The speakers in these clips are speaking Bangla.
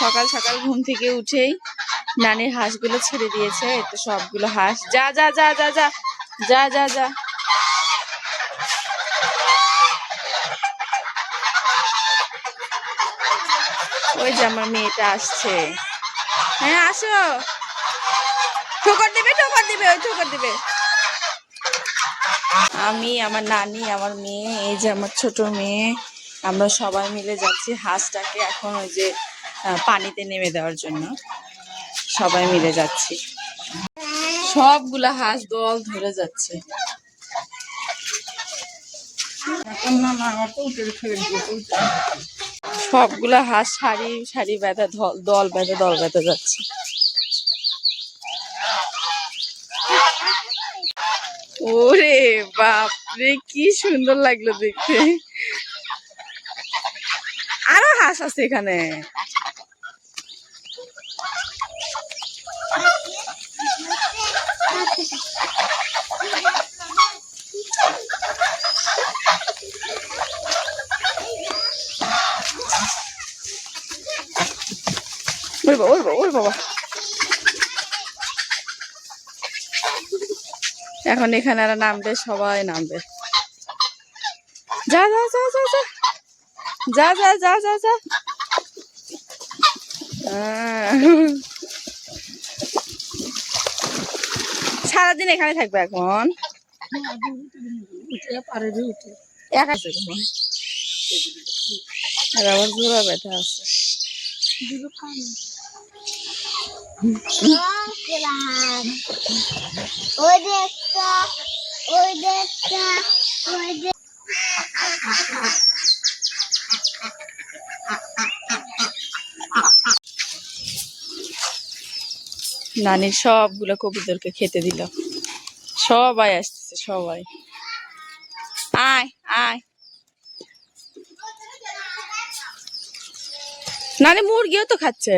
সকাল সকাল ঘুম থেকে উঠেই নানির হাঁসগুলো ছেড়ে দিয়েছে এই তো সবগুলো হাঁস। যা যা যা যা যা যা যা যা। ওই যে আমার মেয়েটা আসছে। হ্যাঁ আসো। ঠোকর দিবে ঠোকর দিবে, ওই ঠোকর দিবে। আমি, আমার নানি, আমার মেয়ে, এই যে আমার ছোট মেয়ে, আমরা সবাই মিলে যাচ্ছি হাঁসটাকে এখন ওই যে পানিতে নেমে দেওয়ার জন্য সবাই মিলে যাচ্ছি। সবগুলা হাঁস দল ধরে যাচ্ছে। সবগুলা হাঁস সারি সারি বেঁধে দল বেঁধে দল বেঁধে যাচ্ছে। ওরে বাপরে, কি সুন্দর লাগল দেখতে। আরও হাঁস আছে এখানে। ওরে বাবা ওরে বাবা বাবা। এখন এখানে আর নামবে সবাই, নামবে। যা যা যা যা যা। যা যা যা যা যা। সারাদিন এখানে থাকবে এখন একা তখন। আর আমার জোড়া ব্যথা দেখটা ওই দেখটা ওই দেখ নানি সবগুলো কবুতরকে খেতে দিল। সবাই আসতেছে, সবাই। আয় আয়। নানি মুরগিও তো খাচ্ছে।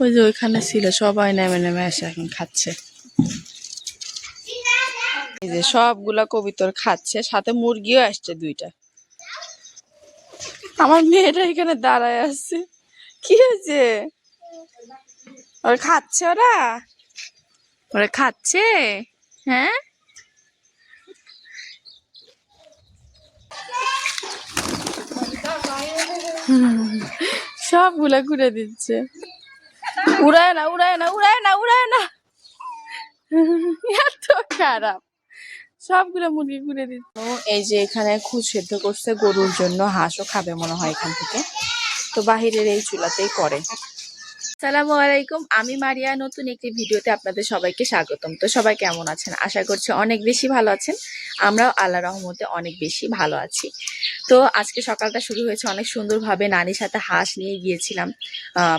ওই যে ওইখানে ছিল, সবাই নেমে নেমে এসে এখন খাচ্ছে। এই যে সবগুলা কবিতর খাচ্ছে, সাথে মুরগিও আসছে দুইটা। আমার মেয়েটা এখানে দাঁড়ায় আছে। কি হয়েছে? ওরা খাচ্ছে ওরা? ওরা খাচ্ছে? হ্যাঁ? সবগুলা ঘুরে দিচ্ছে। উড়ায় না উড়ায় না উড়ায় না উড়ায় না। এত খারাপ। সবগুলো মুরগি ঘুরে দিচ্ছে। এই যে এখানে খুদ সেদ্ধ করছে, গরুর জন্য হাঁসও খাবে মনে হয় এখান থেকে। তো বাহিরের এই চুলাতেই করে। সালামু আলাইকুম, আমি মারিয়া, নতুন একটি ভিডিওতে আপনাদের সবাইকে স্বাগতম। তো সবাই কেমন আছেন? আশা করছি অনেক বেশি ভালো আছেন। আমরাও আল্লাহ রহমতে অনেক বেশি ভালো আছি। তো আজকে সকালটা শুরু হয়েছে অনেক সুন্দরভাবে। নানির সাথে হাঁস নিয়ে গিয়েছিলাম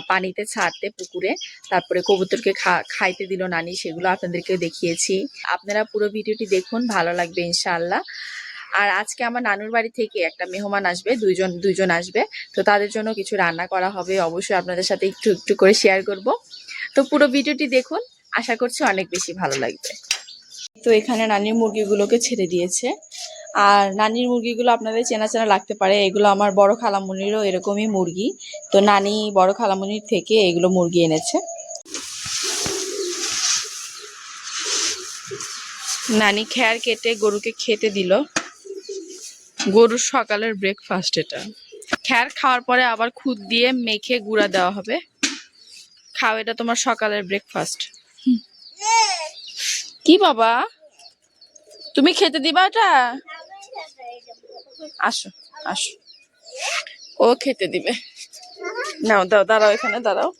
পানিতে ছাড়তে পুকুরে। তারপরে কবুতরকে খা- খাইতে দিল নানি, সেগুলো আপনাদেরকেও দেখিয়েছি। আপনারা পুরো ভিডিওটি দেখুন, ভালো লাগবে ইনশাআল্লাহ। আর আজকে আমার নানুর বাড়ি থেকে একটা মেহমান আসবে, দুইজন দুইজন আসবে। তো তাদের জন্য কিছু রান্না করা হবে, অবশ্যই আপনাদের সাথে একটু একটু করে শেয়ার করব। তো পুরো ভিডিওটি দেখুন, আশা করছি অনেক বেশি ভালো লাগবে। তো এখানে নানির মুরগিগুলোকে ছেড়ে দিয়েছে। আর নানির মুরগিগুলো আপনাদের চেনা চেনা লাগতে পারে, এগুলো আমার বড় খালামুনিরও এরকমই মুরগি। তো নানি বড় খালামুনির থেকে এগুলো মুরগি এনেছে। নানি খেয়ার কেটে গরুকে খেতে দিল। গরুর সকালের ব্রেকফাস্ট এটা। খ্যার খাওয়ার পরে আবার খুদ দিয়ে মেখে গুঁড়া দেওয়া হবে। খাও, এটা তোমার সকালের ব্রেকফাস্ট কি বাবা? তুমি খেতে দিবা এটা? আসো আসো। ও খেতে দিবে। নাও, দাও, দাঁড়াও এখানে, দাঁড়াও।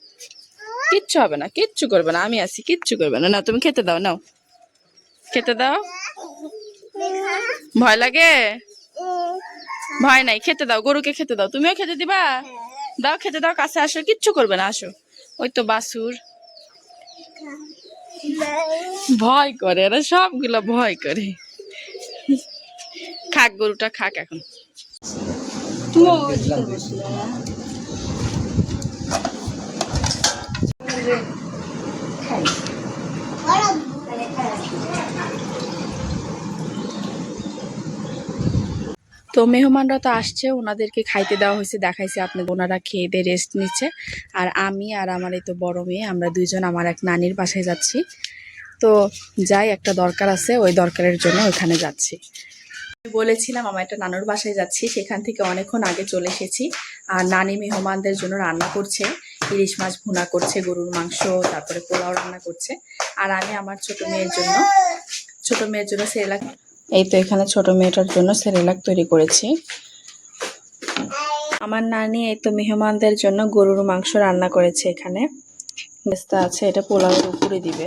কিচ্ছু হবে না, কিচ্ছু করবে না, আমি আছি, কিচ্ছু করবে না। না তুমি খেতে দাও, নাও। খেতে দাও। ভয় লাগে? ভয় নাই খেতে দাও গরুকে খেতে দাও। তুমিও খেতে দিবা? দাও খেতে দাও কাছে আসো কিচ্ছু করবে না আসো। ওই তো বাসুর ভয় করে এরা সবগুলো ভয় করে। খাক গরুটা খাক এখন। তো মেহমানরা তো আসছে, ওনাদেরকে খাইতে দেওয়া হয়েছে, দেখাইছে আপনি ওনারা খেয়ে দিয়ে রেস্ট নিচ্ছে। আর আমি আর আমার এই তো বড় মেয়ে, আমরা দুইজন, আমার এক নানির বাসায় যাচ্ছি। তো যাই, একটা দরকার আছে, ওই দরকারের জন্য ওইখানে যাচ্ছি। বলেছিলাম, আমার একটা নানুর বাসায় যাচ্ছি, সেখান থেকে অনেকক্ষণ আগে চলে এসেছি। আর নানি মেহমানদের জন্য রান্না করছে, ইলিশ মাছ ভুনা করছে, গরুর মাংস, তারপরে পোলাও রান্না করছে। আর আমি আমার ছোট মেয়ের জন্য, ছোট মেয়ের জন্য সেরেলাক এই তো এখানে ছোট মেয়েটার জন্য সেরেলাক তৈরি করেছি। আমার নানি এই তো মেহমানদের জন্য গরুর মাংস রান্না করেছে এখানে। বেস্তা আছে, এটা পোলাওয়ের উপরে দিবে।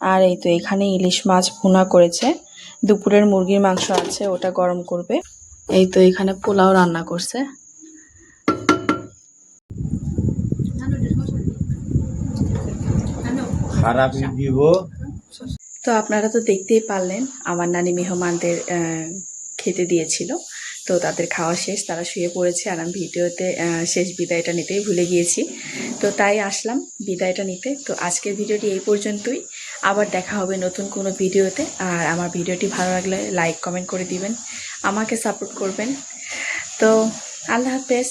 আর এই তো এখানে ইলিশ মাছ ভুনা করেছে। দুপুরের মুরগির মাংস আছে, ওটা গরম করবে। এই তো এখানে পোলাও রান্না করছে। খারাপ দিব তো আপনারা তো দেখতেই পারলেন, আমার নানি মেহমানদের খেতে দিয়েছিল। তো তাদের খাওয়া শেষ, তারা শুয়ে পড়েছে আর আমি ভিডিওতে শেষ বিদায়টা নিতেই ভুলে গিয়েছি। তো তাই আসলাম বিদায়টা নিতে। তো আজকের ভিডিওটি এই পর্যন্তই। আবার দেখা হবে নতুন কোনো ভিডিওতে। আর আমার ভিডিওটি ভালো লাগলে লাইক, কমেন্ট করে দিবেন। আমাকে সাপোর্ট করবেন। তো আল্লাহ হাফেজ।